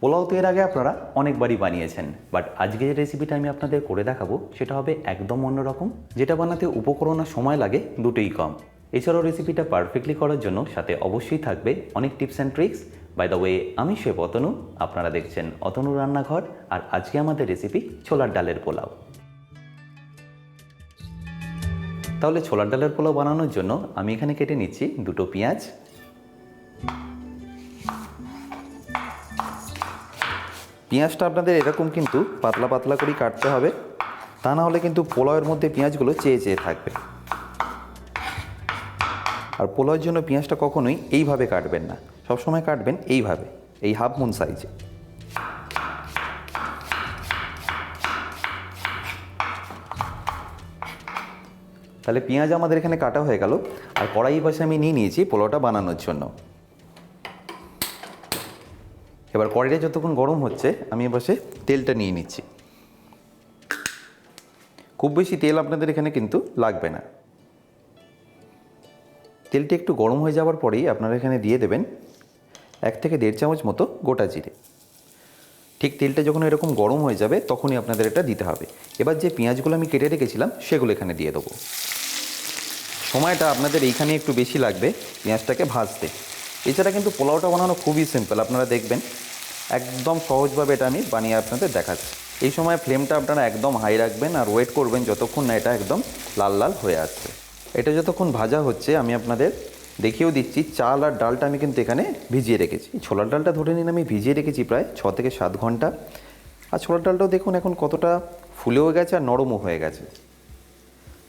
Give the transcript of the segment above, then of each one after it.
পোলাও তো এর আগে আপনারা অনেকবারই বানিয়েছেন বাট আজকে যে রেসিপিটা আমি আপনাদের করে দেখাবো, সেটা হবে একদম অন্যরকম, যেটা বানাতে উপকরণ আর সময় লাগে দুটোই কম। এছাড়াও রেসিপিটা পারফেক্টলি করার জন্য সাথে অবশ্যই থাকবে অনেক tips and tricks by the way আমি শেফ অতনু, আপনারা দেখছেন অতনু রান্নাঘর, আর আজকে আমাদের রেসিপি ছোলার ডালের পোলাও। তাহলে ছোলার ডালের পোলাও বানানোর জন্য আমি এখানে কেটে নিচ্ছি দুটো পেঁয়াজ। পেঁয়াজটা আপনাদের এরকম কিন্তু পাতলা পাতলা করেই কাটতে হবে। তা না হলে কিন্তু পোলাওয়ের মধ্যে পেঁয়াজগুলো চেয়ে চেয়ে থাকবে। আর পোলাওয়ের জন্য পেঁয়াজটা কখনোই এইভাবে কাটবেন না। সবসময় কাটবেন এইভাবে, এই হাফ মুন সাইজে। তাহলে পেঁয়াজ আমাদের এখানে কাটা হয়ে গেল। আর কড়াই পাশে আমি নিয়ে নিয়েছি পোলাওটা বানানোর জন্য। এবার কড়াইটা যতক্ষণ গরম হচ্ছে, আমি এপাশে তেলটা নিয়ে নিচ্ছি। খুব বেশি তেল আপনাদের এখানে কিন্তু লাগবে না। তেলটি একটু গরম হয়ে যাওয়ার পরেই আপনারা এখানে দিয়ে দেবেন এক থেকে দেড় চামচ মতো গোটা জিরে। ঠিক তেলটা যখন এরকম গরম হয়ে যাবে, তখনই আপনাদের এটা দিতে হবে। এবার যে পেঁয়াজগুলো আমি কেটে রেখেছিলাম, সেগুলো এখানে দিয়ে দেবো। সময়টা আপনাদের এইখানে একটু বেশি লাগবে, পেঁয়াজটাকে ভাজতে। এছাড়া কিন্তু পোলাওটা বানানো খুবই সিম্পল আপনারা দেখবেন। একদম সহজভাবে এটা আমি বানিয়ে আপনাদের দেখাচ্ছি। এই সময় ফ্লেমটা আপনারা একদম হাই রাখবেন আর ওয়েট করবেন যতক্ষণ না এটা একদম লাল লাল হয়ে আসছে। এটা যতক্ষণ ভাজা হচ্ছে আমি আপনাদের দেখিয়েও দিচ্ছি, চাল আর ডালটা আমি কিন্তু এখানে ভিজিয়ে রেখেছি। ছোলার ডালটা ধরে নিন আমি ভিজিয়ে রেখেছি প্রায় ছ থেকে সাত ঘণ্টা। আর ছোলার ডালটাও দেখুন এখন কতটা ফুলেও গেছে আর নরমও হয়ে গেছে।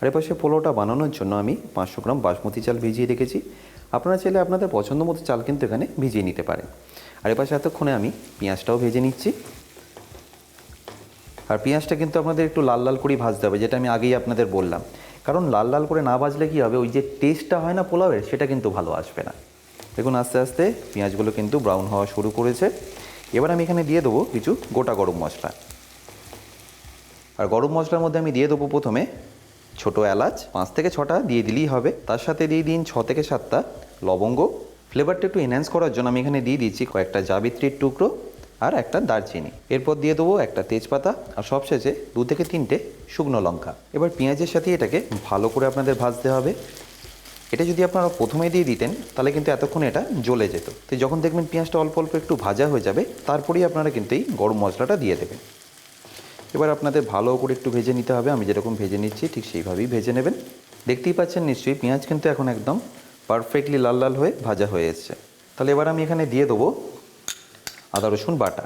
আর এপাশে পোলাওটা বানানোর জন্য আমি পাঁচশো গ্রাম বাসমতি চাল ভিজিয়ে রেখেছি। আপনারা চাইলে আপনাদের পছন্দ মতো চাল কিন্তু এখানে ভিজিয়ে নিতে পারেন। আর এপাশে এতক্ষণে আমি পেঁয়াজটাও ভেজে নিচ্ছি। আর পেঁয়াজটা কিন্তু আপনাদের একটু লাল লাল করেই ভাজতে হবে, যেটা আমি আগেই আপনাদের বললাম। কারণ লাল লাল করে না ভাজলে কী হবে? ওই যে টেস্টটা হয় না পোলাওয়ের, সেটা কিন্তু ভালো আসবে না। দেখুন আস্তে আস্তে পেঁয়াজগুলো কিন্তু ব্রাউন হওয়া শুরু করেছে। এবার আমি এখানে দিয়ে দেবো কিছু গোটা গরম মশলা। আর গরম মশলার মধ্যে আমি দিয়ে দেবো প্রথমে ছোট এলাচ, পাঁচ থেকে ছটা দিয়ে দিলেই হবে। তার সাথে দিয়ে দিন ছ থেকে সাতটা লবঙ্গ ফ্লেভারটা একটু এনহ্যান্স করার জন্য আমি এখানে দিয়ে দিচ্ছি কয়েকটা জাবিত্রির টুকরো আর একটা দারচিনি। এরপর দিয়ে দেবো একটা তেজপাতা আর সবশেষে দু থেকে তিনটে শুকনো লঙ্কা। এবার পেঁয়াজের সাথে এটাকে ভালো করে আপনাদের ভাজতে হবে। এটা যদি আপনারা প্রথমে দিয়ে দিতেন, তাহলে কিন্তু এতক্ষণ এটা জ্বলে যেত। তো যখন দেখবেন পেঁয়াজটা অল্প অল্প একটু ভাজা হয়ে যাবে, তারপরেই আপনারা কিন্তু এই গরম মশলাটা দিয়ে দেবেন। এবার আপনাদের ভালো করে একটু ভেজে নিতে হবে। আমি যেরকম ভেজে নিচ্ছি, ঠিক সেইভাবেই ভেজে নেবেন। দেখতেই পাচ্ছেন নিশ্চয়ই পেঁয়াজ কিন্তু এখন একদম পারফেক্টলি লাল লাল হয়ে ভাজা হয়ে এসছে। তাহলে এবার আমি এখানে দিয়ে দেবো আদা, রসুন বাটা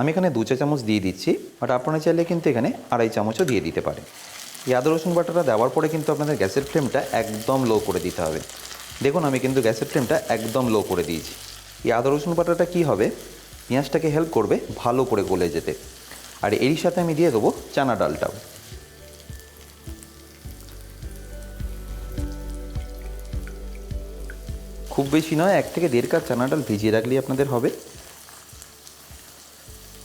আমি এখানে দু চা চামচ দিয়ে দিচ্ছি বাট আপনারা চাইলে কিন্তু এখানে আড়াই চামচও দিয়ে দিতে পারেন। এই আদা, রসুন বাটাটা দেওয়ার পরে কিন্তু আপনাদের গ্যাসের ফ্লেমটা একদম লো করে দিতে হবে। দেখুন, আমি কিন্তু গ্যাসের ফ্লেমটা একদম লো করে দিয়েছি। এই আদা, রসুন বাটাটা কী হবে? পেঁয়াজটাকে হেল্প করবে ভালো করে গলে যেতে। আর এরই সাথে আমি দিয়ে দেবো চানা ডালটাও। খুব বেশি নয়, এক থেকে দেড় কাপ চানা ডাল ভিজিয়ে রাখলেই আপনাদের হবে।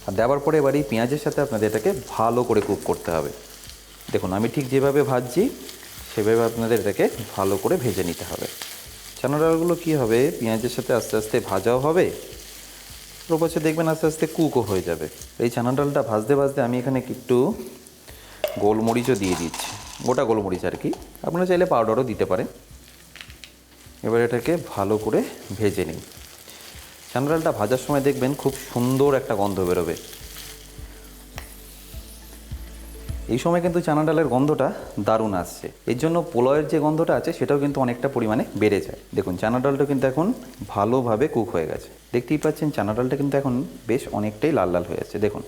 আর দেওয়ার পরে এবার এই পেঁয়াজের সাথে আপনাদের এটাকে ভালো করে কুক করতে হবে। দেখুন, আমি ঠিক যেভাবে ভাজছি, সেভাবে আপনাদের এটাকে ভালো করে ভেজে নিতে হবে। চানা ডালগুলো কী হবে? পেঁয়াজের সাথে আস্তে আস্তে ভাজাও হবে। ওর পাশে দেখবেন আস্তে আস্তে কুকও হয়ে যাবে। এই চানা ডালটা ভাজতে ভাজতে আমি এখানে একটু গোলমরিচও দিয়ে দিচ্ছি। গোটা গোলমরিচ আর কি। আপনারা চাইলে পাউডারও দিতে পারেন। এবার এটাকে ভালো করে ভেজে নিন চানা ডালটা ভাজার সময় দেখবেন খুব সুন্দর একটা গন্ধ বেরোবে। এই সময় কিন্তু চানা ডালের গন্ধটা দারুণ আসছে। এর জন্য পোলাওয়ের যে গন্ধটা আছে, সেটাও কিন্তু অনেকটা পরিমাণে বেড়ে যায়। দেখুন, চানা ডালটা কিন্তু এখন ভালোভাবে কুক হয়ে গেছে। দেখতেই পাচ্ছেন, চানা ডালটা কিন্তু এখন বেশ অনেকটাই লাল লাল হয়ে যাচ্ছে দেখুন।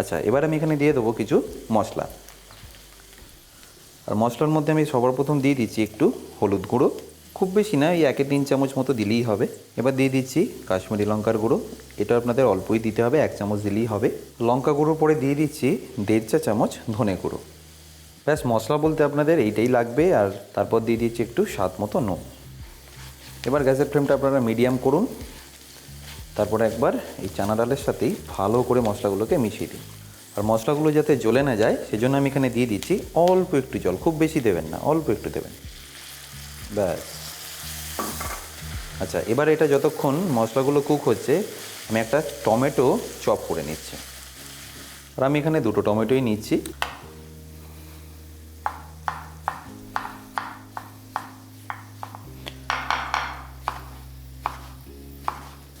আচ্ছা এবার আমি এখানে দিয়ে দেবো কিছু মশলা। আর মশলার মধ্যে আমি সবার প্রথম দিয়ে দিচ্ছি একটু হলুদ গুঁড়ো। খুব বেশি না, এই একে তিন চামচ মতো দিলেই হবে। এবার দিয়ে দিচ্ছি কাশ্মীরি লঙ্কার গুঁড়ো। এটা আপনাদের অল্পই দিতে হবে, এক চামচ দিলেই হবে। লঙ্কা গুঁড়ো পরে দিয়ে দিচ্ছি দেড় চা চামচ ধনে গুঁড়ো। ব্যাস, মশলা বলতে আপনাদের এইটাই লাগবে, আর তারপর দিয়ে দিচ্ছি একটু স্বাদ মতো নুন। এবার গ্যাসের ফ্লেমটা আপনারা মিডিয়াম করুন। তারপরে একবার এই চানা ডালের সাথেই ভালো করে মশলাগুলোকে মিশিয়ে দিন। আর মশলাগুলো যাতে জ্বলে না যায়, সেজন্য আমি এখানে দিয়ে দিচ্ছি অল্প একটু জল, খুব বেশি দেবেন না, অল্প একটু দেবেন। ব্যাস। আচ্ছা এবার এটা যতক্ষণ মশলাগুলো কুক হচ্ছে, আমি একটা টমেটো চপ করে নিচ্ছি। আর আমি এখানে দুটো টমেটোই নিচ্ছি।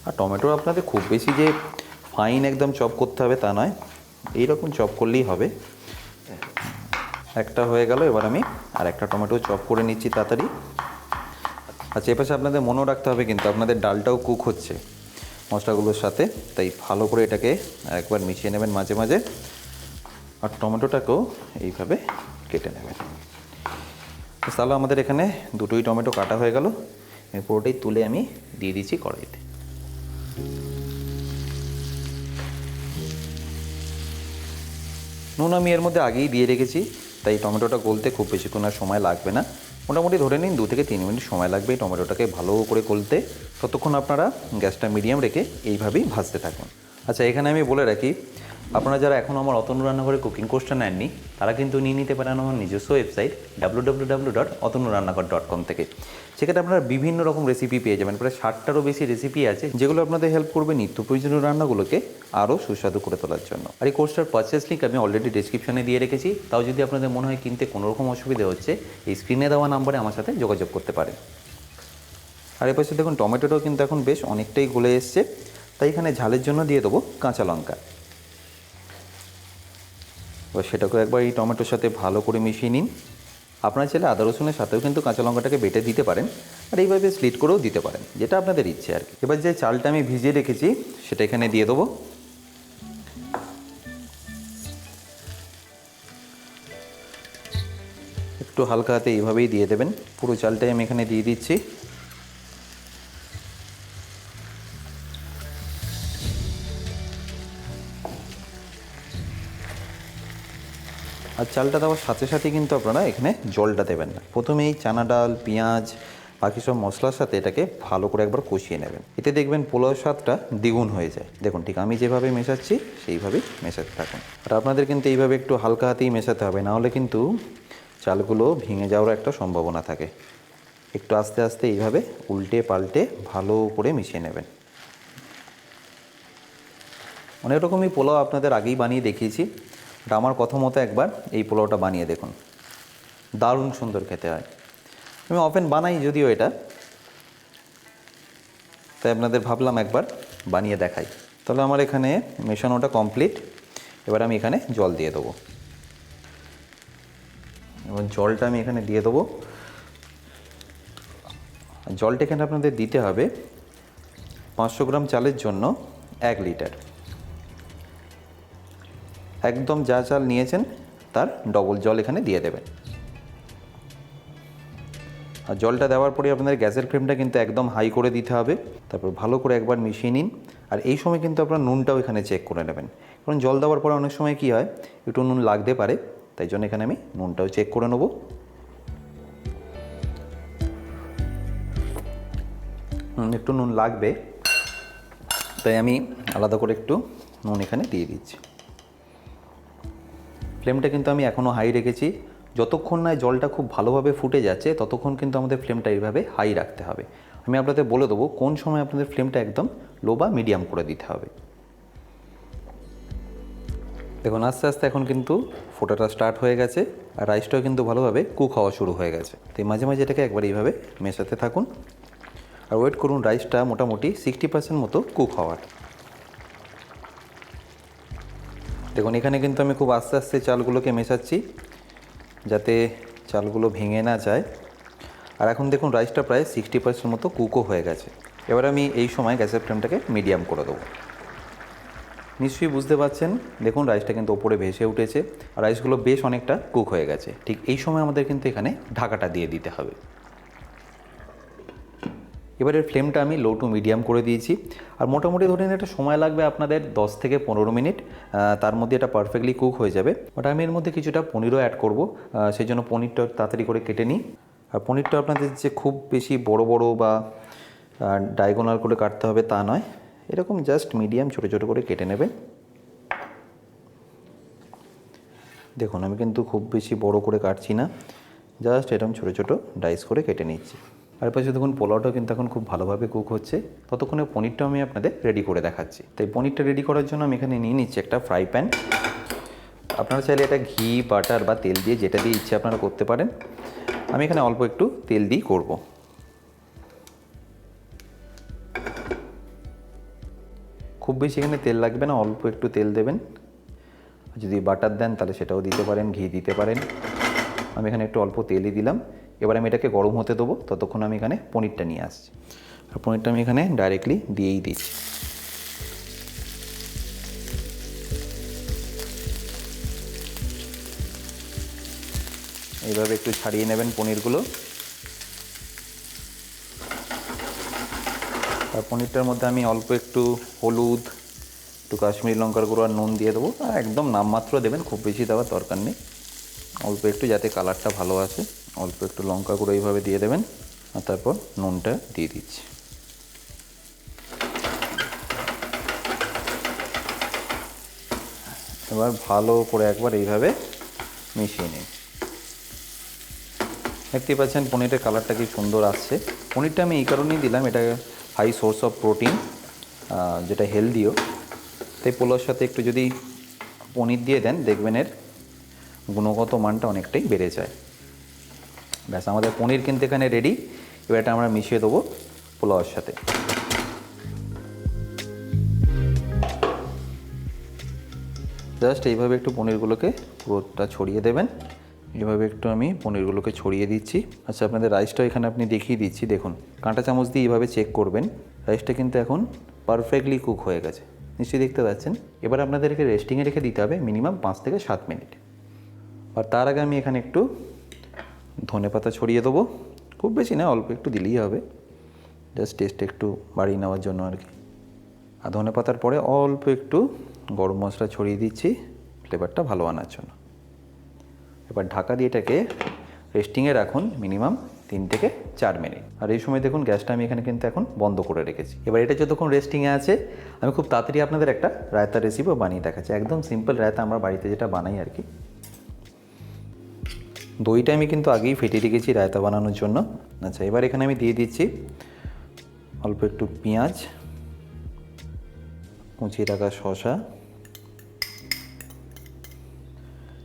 আর টমেটো আপনাদের খুব বেশি যে ফাইন একদম চপ করতে হবে তা নয় এইরকম চপ করলেই হবে। একটা হয়ে গেল, এবার আমি আর একটা টমেটো চপ করে নিচ্ছি তাড়াতাড়ি। আচ্ছা এপাশে আপনাদের মনেও রাখতে হবে কিন্তু আপনাদের ডালটাও কুক হচ্ছে মশলাগুলোর সাথে, তাই ভালো করে এটাকে একবার মিশিয়ে নেবেন মাঝে মাঝে। আর টমেটোটাকেও এইভাবে কেটে নেবেন। তাহলে আমাদের এখানে দুটোই টমেটো কাটা হয়ে গেল। পুরোটাই তুলে আমি দিয়ে দিচ্ছি কড়াইতে। নুন আমি এর মধ্যে আগেই দিয়ে রেখেছি, তাই টমেটোটা গলতে খুব বেশিক্ষণ আর সময় লাগবে না। মোটামুটি ধরে নিন দু থেকে তিন মিনিট সময় লাগবে টমেটোটাকে ভালো করে গলতে। ততক্ষণ আপনারা গ্যাসটা মিডিয়াম রেখে এইভাবেই ভাজতে থাকুন। আচ্ছা এখানে আমি বলে রাখি, আপনারা যারা এখন আমার অতনু রান্নাঘরে কুকিং কোর্সটা নেননি, তারা কিন্তু নিয়ে নিতে পারেন আমার নিজস্ব website W W W dot Atanu Rannaghar dot com থেকে। সেখানে আপনারা বিভিন্ন রকম রেসিপি পেয়ে যাবেন। প্রায় ষাটটারও বেশি রেসিপি আছে, যেগুলো আপনাদের হেল্প করবে নিত্য প্রয়োজনীয় রান্নাগুলোকে আরও সুস্বাদু করে তোলার জন্য। আর এই কোর্সটার পারচেস লিঙ্ক আমি অলরেডি ডিসক্রিপশনে দিয়ে রেখেছি। তাও যদি আপনাদের মনে হয় কিনতে কোনো রকম অসুবিধা হচ্ছে, এই স্ক্রিনে দেওয়া নাম্বারে আমার সাথে যোগাযোগ করতে পারেন। আর এর পাশে দেখুন, টমেটোটাও কিন্তু এখন বেশ অনেকটাই গলে এসছে। তাই এখানে ঝালের জন্য দিয়ে দেবো কাঁচা লঙ্কা। এবার সেটাকে একবার এই টমেটোর সাথে ভালো করে মিশিয়ে নিন। আপনারা ছেলে আদা রসুনের সাথেও কিন্তু কাঁচা লঙ্কাটাকে বেটে দিতে পারেন আর এইভাবে স্লিট করেও দিতে পারেন, যেটা আপনাদের ইচ্ছে আর কি। এবার যে চালটা আমি ভিজিয়ে রেখেছি, সেটা এখানে দিয়ে দেবো। একটু হালকা হাতে এইভাবেই দিয়ে দেবেন। পুরো চালটাই আমি এখানে দিয়ে দিচ্ছি। আর চালটা দেওয়ার সাথে সাথে কিন্তু আপনারা এখানে জলটা দেবেন না। প্রথমে এই চানা ডাল, পেঁয়াজ, বাকি সব মশলার সাথে এটাকে ভালো করে একবার কষিয়ে নেবেন। এতে দেখবেন পোলাও স্বাদটা দ্বিগুণ হয়ে যায়। দেখুন, ঠিক আমি যেভাবে মেশাচ্ছি, সেইভাবেই মেশাতে থাকুন। আর আপনাদের কিন্তু এইভাবে একটু হালকা হাতেই মেশাতে হবে, নাহলে কিন্তু চালগুলো ভেঙে যাওয়ার একটা সম্ভাবনা থাকে। একটু আস্তে আস্তে এইভাবে উল্টে পাল্টে ভালো করে মিশিয়ে নেবেন। অনেক রকমই পোলাও আপনাদের আগেই বানিয়ে দেখিয়েছি। আর আমার কথা মতো একবার এই পোলাওটা বানিয়ে দেখুন। দারুণ সুন্দর খেতে হয়। আমি অফেন বানাই যদিও এটা। তাই আপনাদের ভাবলাম একবার বানিয়ে দেখাই। তাহলে আমার এখানে মেশানোটা কমপ্লিট এবার আমি এখানে জল দিয়ে দেবো। এবং জলটা আমি এখানে দিয়ে দেবো। জলটা এখানে আপনাদের দিতে হবে পাঁচশো গ্রাম চালের জন্য এক লিটার। একদম যা চাল নিয়েছেন, তার ডবল জল এখানে দিয়ে দেবেন। আর জলটা দেওয়ার পরে আপনাদের গ্যাসের ফ্লেমটা কিন্তু একদম হাই করে দিতে হবে। তারপর ভালো করে একবার মিশিয়ে নিন। আর এই সময় কিন্তু আপনার নুনটাও এখানে চেক করে নেবেন। কারণ জল দেওয়ার পরে অনেক সময় কী হয়, একটু নুন লাগতে পারে, তাই জন্য এখানে আমি নুনটাও চেক করে নেব। একটু নুন লাগবে, তাই আমি আলাদা করে একটু নুন এখানে দিয়ে দিচ্ছি। ফ্লেমটা কিন্তু আমি এখনও হাই রেখেছি। যতক্ষণ না জলটা খুব ভালোভাবে ফুটে যাচ্ছে, ততক্ষণ কিন্তু আমাদের ফ্লেমটা এইভাবে হাই রাখতে হবে। আমি আপনাদের বলে দেবো কোন সময় আপনাদের ফ্লেমটা একদম লো বা মিডিয়াম করে দিতে হবে। দেখুন, আস্তে আস্তে এখন কিন্তু ফোটাটা স্টার্ট হয়ে গেছে আর রাইসটাও কিন্তু ভালোভাবে কুক হওয়া শুরু হয়ে গেছে। তো মাঝে মাঝে এটাকে একবার এইভাবে মেশাতে থাকুন। আর ওয়েট করুন রাইসটা মোটামুটি সিক্সটি পার্সেন্ট মতো কুক হওয়ার। দেখুন, এখানে কিন্তু আমি খুব আস্তে আস্তে চালগুলোকে মেশাচ্ছি যাতে চালগুলো ভেঙে না যায়। আর এখন দেখুন রাইসটা প্রায় সিক্সটি পার্সেন্ট মতো কুকও হয়ে গেছে। এবার আমি এই সময় গ্যাসের ফ্লেমটাকে মিডিয়াম করে দেবো। নিশ্চয়ই বুঝতে পারছেন, দেখুন রাইসটা কিন্তু ওপরে ভেসে উঠেছে। আর রাইসগুলো বেশ অনেকটা কুক হয়ে গেছে। ঠিক এই সময় আমাদের কিন্তু এখানে ঢাকাটা দিয়ে দিতে হবে। এবারের ফ্লেমটা আমি লো টু মিডিয়াম করে দিয়েছি। আর মোটামুটি ধরে নিন, একটা সময় লাগবে আপনাদের 10 থেকে পনেরো মিনিট। তার মধ্যে এটা পারফেক্টলি কুক হয়ে যাবে। বাট আমি এর মধ্যে কিছুটা পনিরও অ্যাড করব। সেই জন্য পনিরটা তাড়াতাড়ি করে কেটে নিই। আর পনিরটা আপনাদের যে খুব বেশি বড় বড় বা ডায়গোনাল করে কাটতে হবে তা নয়। এরকম জাস্ট মিডিয়াম ছোটো ছোটো করে কেটে নেবে। দেখুন, আমি কিন্তু খুব বেশি বড় করে কাটছি না। জাস্ট এরকম ছোটো ছোটো ডাইস করে কেটে নিচ্ছি। আর পাশে দেখুন পোলাওটাও কিন্তু এখন খুব ভালোভাবে কুক হচ্ছে, ততক্ষণে পনিরটাও আমি আপনাদের রেডি করে দেখাচ্ছি। তাই পনিরটা রেডি করার জন্য আমি এখানে নিয়ে নিচ্ছি একটা ফ্রাই প্যান আপনারা চাইলে এটা ঘি বাটার বা তেল দিয়ে যেটা দিয়ে ইচ্ছে আপনারা করতে পারেন। আমি এখানে অল্প একটু তেল দিয়ে করব। খুব বেশি এখানে তেল লাগবে না, অল্প একটু তেল দেবেন। যদি বাটার দেন তাহলে সেটাও দিতে পারেন, ঘি দিতে পারেন। আমি এখানে একটু অল্প তেলই দিলাম। এবার আমি এটাকে গরম হতে দেবো। ততক্ষণ আমি এখানে পনিরটা নিয়ে আসছি। আর পনিরটা আমি এখানে ডাইরেক্টলি দিয়েই দিচ্ছি। এইভাবে একটু ছাড়িয়ে নেবেন পনিরগুলো। আর পনিরটার মধ্যে আমি অল্প একটু হলুদ, একটু কাশ্মীরি লঙ্কার গুঁড়ো আর নুন দিয়ে দেবো। একদম নামমাত্র দেবেন, খুব বেশি দেওয়ার দরকার নেই। অল্প একটু যাতে কালারটা ভালো আসে, অল্প একটু লঙ্কা গুঁড়ো এইভাবে দিয়ে দেবেন, আর তারপর নুনটা দিয়ে দিচ্ছি। এবার ভালো করে একবার এইভাবে মিশিয়ে নিন। দেখতে পাচ্ছেন পনিরের কালারটা কি সুন্দর আসছে। পনিরটা আমি এই কারণেই দিলাম, এটা হাই সোর্স অফ প্রোটিন যেটা হেলদিও তাই পোলাওর সাথে একটু যদি পনির দিয়ে দেন, দেখবেন এর গুণগত মানটা অনেকটাই বেড়ে যায়। ব্যাস, আমাদের পনির কিন্তু এখানে রেডি এবার এটা আমরা মিশিয়ে দেবো পোলাওয়ের সাথে। জাস্ট এইভাবে একটু পনিরগুলোকে পুরোটা ছড়িয়ে দেবেন। এইভাবে একটু আমি পনিরগুলোকে ছড়িয়ে দিচ্ছি। আচ্ছা আপনাদের রাইসটা এখানে আপনি দেখিয়ে দিচ্ছি, দেখুন। কাঁটা চামচ দিয়ে এইভাবে চেক করবেন। রাইসটা কিন্তু এখন পারফেক্টলি কুক হয়ে গেছে। নিশ্চয়ই দেখতে পাচ্ছেন? এবার আপনাদেরকে রেস্টিংয়ে রেখে দিতে হবে মিনিমাম পাঁচ থেকে সাত মিনিট আর তার আগে আমি এখানে একটু ধনে পাতা ছড়িয়ে দেবো। খুব বেশি না, অল্প একটু দিলেই হবে। জাস্ট টেস্ট একটু বাড়িয়ে নেওয়ার জন্য আর কি। আর ধনে পাতার পরে অল্প একটু গরম মশলা ছড়িয়ে দিচ্ছি ফ্লেভারটা ভালো আনার জন্য। এবার ঢাকা দিয়ে এটাকে রেস্টিংয়ে রাখুন মিনিমাম তিন থেকে চার মিনিট। আর এই সময় দেখুন গ্যাসটা আমি এখানে কিন্তু এখন বন্ধ করে রেখেছি। এবার এটা যতক্ষণ রেস্টিংয়ে আছে, আমি খুব তাড়াতাড়ি আপনাদের একটা রায়তা রেসিপিও বানিয়ে দেখাচ্ছি। একদম সিম্পল রায়তা আমরা বাড়িতে যেটা বানাই আর কি। দইটা আমি কিন্তু আগেই ফেটে রেখেছি রায়তা বানানোর জন্য। আচ্ছা এবার এখানে আমি দিয়ে দিচ্ছি অল্প একটু পেঁয়াজ, কুচিয়ে রাখা শসা,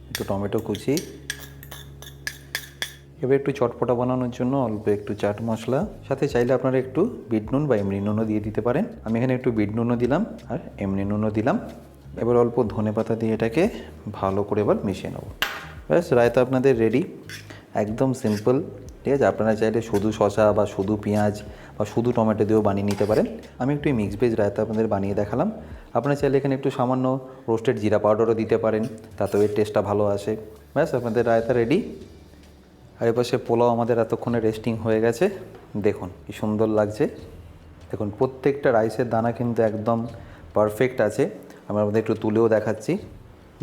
একটু টমেটো কুচি, এবার একটু চটপটা বানানোর জন্য অল্প একটু চাট মশলা। সাথে চাইলে আপনারা একটু বিট নুন বা এমনি নুনও দিয়ে দিতে পারেন। আমি এখানে একটু বিট নুনও দিলাম আর এমনি নুনও দিলাম। এবার অল্প ধনে পাতা দিয়ে এটাকে ভালো করে এবার মিশিয়ে নেব। ব্যাস, রায়তা আপনাদের রেডি একদম সিম্পল ঠিক আছে? আপনারা চাইলে শুধু শসা বা শুধু পেঁয়াজ বা শুধু টমেটো দিয়েও বানিয়ে নিতে পারেন। আমি একটু মিক্স ভেজ রায়তা আপনাদের বানিয়ে দেখালাম। আপনারা চাইলে এখানে একটু সামান্য রোস্টেড জিরা পাউডারও দিতে পারেন, তাতেও এর টেস্টটা ভালো আসে। ব্যাস, আপনাদের রায়তা রেডি আর এপাশে পোলাও আমাদের এতক্ষণে রেস্টিং হয়ে গেছে। দেখুন, কি সুন্দর লাগছে। দেখুন, প্রত্যেকটা রাইসের দানা কিন্তু একদম পারফেক্ট আছে। আমরা আমাদের একটু তুলেও দেখাচ্ছি।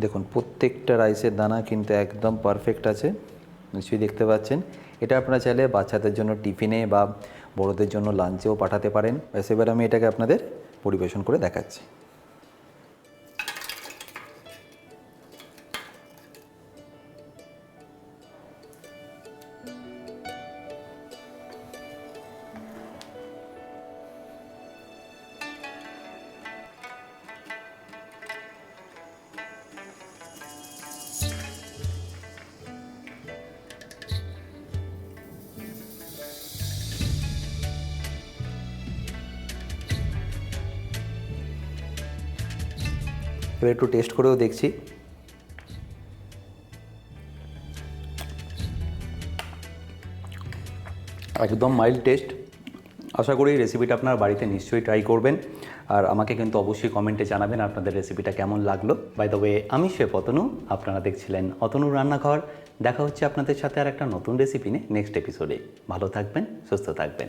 দেখুন, প্রত্যেকটা রাইসের দানা কিন্তু একদম পারফেক্ট আছে। নিশ্চয়ই দেখতে পাচ্ছেন। এটা আপনারা চাইলে বাচ্চাদের জন্য টিফিনে বা বড়োদের জন্য লাঞ্চেও পাঠাতে পারেন। এবার আমি এটাকে আপনাদের পরিবেশন করে দেখাচ্ছি। এবার একটু টেস্ট করেও দেখছি। একদম মাইল্ড টেস্ট আশা করি রেসিপিটা আপনার বাড়িতে নিশ্চয়ই ট্রাই করবেন। আর আমাকে কিন্তু অবশ্যই কমেন্টে জানাবেন আপনাদের রেসিপিটা কেমন লাগল। বাই দ্য ওয়ে আমি শেফ অতনু, আপনারা দেখছিলেন অতনু রান্নাঘর। দেখা হচ্ছে আপনাদের সাথে আর একটা নতুন রেসিপি নিয়ে নেক্সট এপিসোডে ভালো থাকবেন, সুস্থ থাকবেন।